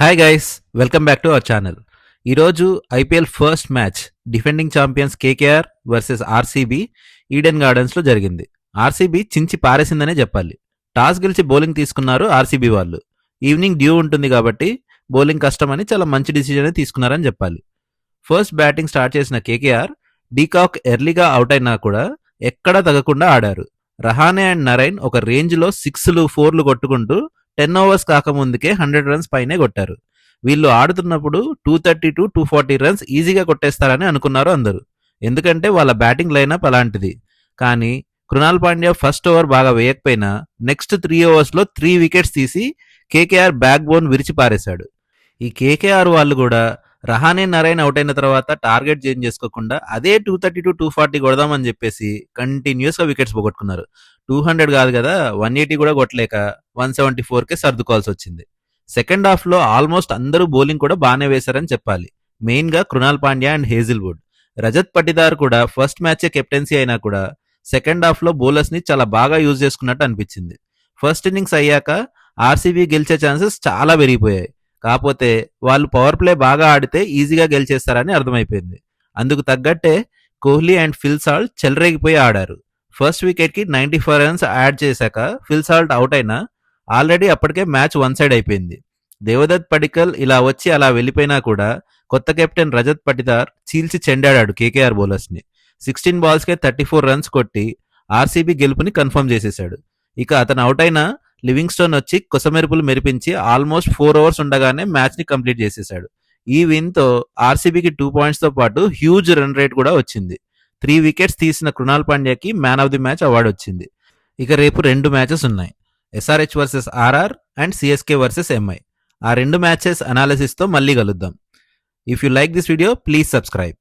Hi guys welcome back to our channel ఈరోజు IPL first match defending champions KKR versus RCB Eden గార్డెన్స్లో జరిగింది. RCB చించి పారేసిందనే చెప్పాలి. Toss గెలిచి బౌలింగ్ తీసుకున్నారు ఆర్సీబీ వాళ్ళు. ఈవినింగ్ డ్యూ ఉంటుంది కాబట్టి బౌలింగ్ కష్టమని చాలా మంచి డిసిజనే తీసుకున్నారని చెప్పాలి. ఫస్ట్ బ్యాటింగ్ స్టార్ట్ చేసిన కేకేఆర్ డీకాక్ ఎర్లీగా అవుట్ అయినా కూడా ఎక్కడా తగ్గకుండా ఆడారు. రహానే అండ్ నరైన్ ఒక రేంజ్లో సిక్స్లు ఫోర్లు కొట్టుకుంటూ టెన్ ఓవర్స్ కాకముందుకే హండ్రెడ్ రన్స్ పైనే కొట్టారు. వీళ్ళు ఆడుతున్నప్పుడు two thirty to two forty runs ఈజీగా కొట్టేస్తారని అనుకున్నారు అందరూ. ఎందుకంటే వాళ్ళ బ్యాటింగ్ లైనప్ అలాంటిది. కానీ కృణాల్ పాండ్యా ఫస్ట్ ఓవర్ బాగా వేయకపోయినా నెక్స్ట్ త్రీ ఓవర్స్లో త్రీ వికెట్స్ తీసి కేకేఆర్ బ్యాక్ బోన్ విరిచి పారేశాడు ఈ కేకేఆర్ వాళ్ళు కూడా రహానే నరైన్ అవుట్ అయిన తర్వాత టార్గెట్ చేంజ్ చేసుకోకుండా అదే two thirty to two forty కొడదామని చెప్పేసి కంటిన్యూస్గా వికెట్స్ పోగొట్టుకున్నారు. టూ హండ్రెడ్ కాదు కదా వన్ ఎయిటీ కూడా కొట్టలేక వన్ సెవెంటీ ఫోర్కే సర్దుకోవాల్సి వచ్చింది. సెకండ్ హాఫ్లో ఆల్మోస్ట్ అందరూ బౌలింగ్ కూడా బాగానే వేశారని చెప్పాలి. మెయిన్గా కృణాల్ పాండ్యా అండ్ హేజిల్వుడ్. రజత్ పటిదార్ కూడా ఫస్ట్ మ్యాచే కెప్టెన్సీ అయినా కూడా సెకండ్ హాఫ్లో బౌలర్స్ని చాలా బాగా యూజ్ చేసుకున్నట్టు అనిపించింది. ఫస్ట్ ఇన్నింగ్స్ అయ్యాక ఆర్సీబీ గెలిచే ఛాన్సెస్ చాలా పెరిగిపోయాయి. కాకపోతే వాళ్ళు పవర్ ప్లే బాగా ఆడితే ఈజీగా గెలిచేస్తారని అర్థమైపోయింది. అందుకు తగ్గట్టే కోహ్లీ అండ్ ఫిల్సాల్ట్ చెలరేగిపోయి ఆడారు. ఫస్ట్ వికెట్కి నైంటీ ఫోర్ రన్స్ యాడ్ చేశాక ఫిల్సాల్ట్ అవుట్ అయినా ఆల్రెడీ అప్పటికే మ్యాచ్ వన్ సైడ్ అయిపోయింది. దేవదత్ పడికల్ ఇలా వచ్చి అలా వెళ్ళిపోయినా కూడా కొత్త కెప్టెన్ రజత్ పటిదార్ చీల్చి చెండాడాడు కేకేఆర్ బౌలర్స్ని సిక్స్టీన్ బాల్స్కే థర్టీ ఫోర్ రన్స్ కొట్టి ఆర్సీబీ గెలుపుని కన్ఫర్మ్ చేసేశాడు. ఇక అతను అవుట్ అయినా లివింగ్స్టోన్ వచ్చి కొసమెరుపులు మెరిపించి ఆల్మోస్ట్ ఫోర్ అవర్స్ ఉండగానే మ్యాచ్ని కంప్లీట్ చేసేశాడు ఈ విన్తో ఆర్సీబీకి టూ పాయింట్స్తో పాటు హ్యూజ్ రన్ రేట్ కూడా వచ్చింది. త్రీ వికెట్స్ తీసిన Krunal పాండ్యాకి man of the match award వచ్చింది. ఇక రేపు రెండు మ్యాచెస్ ఉన్నాయి. SRH versus RR and CSK versus MI. ఆ రెండు మ్యాచెస్ అనాలిసిస్తో మళ్ళీ కలుద్దాం. If you like this video please subscribe.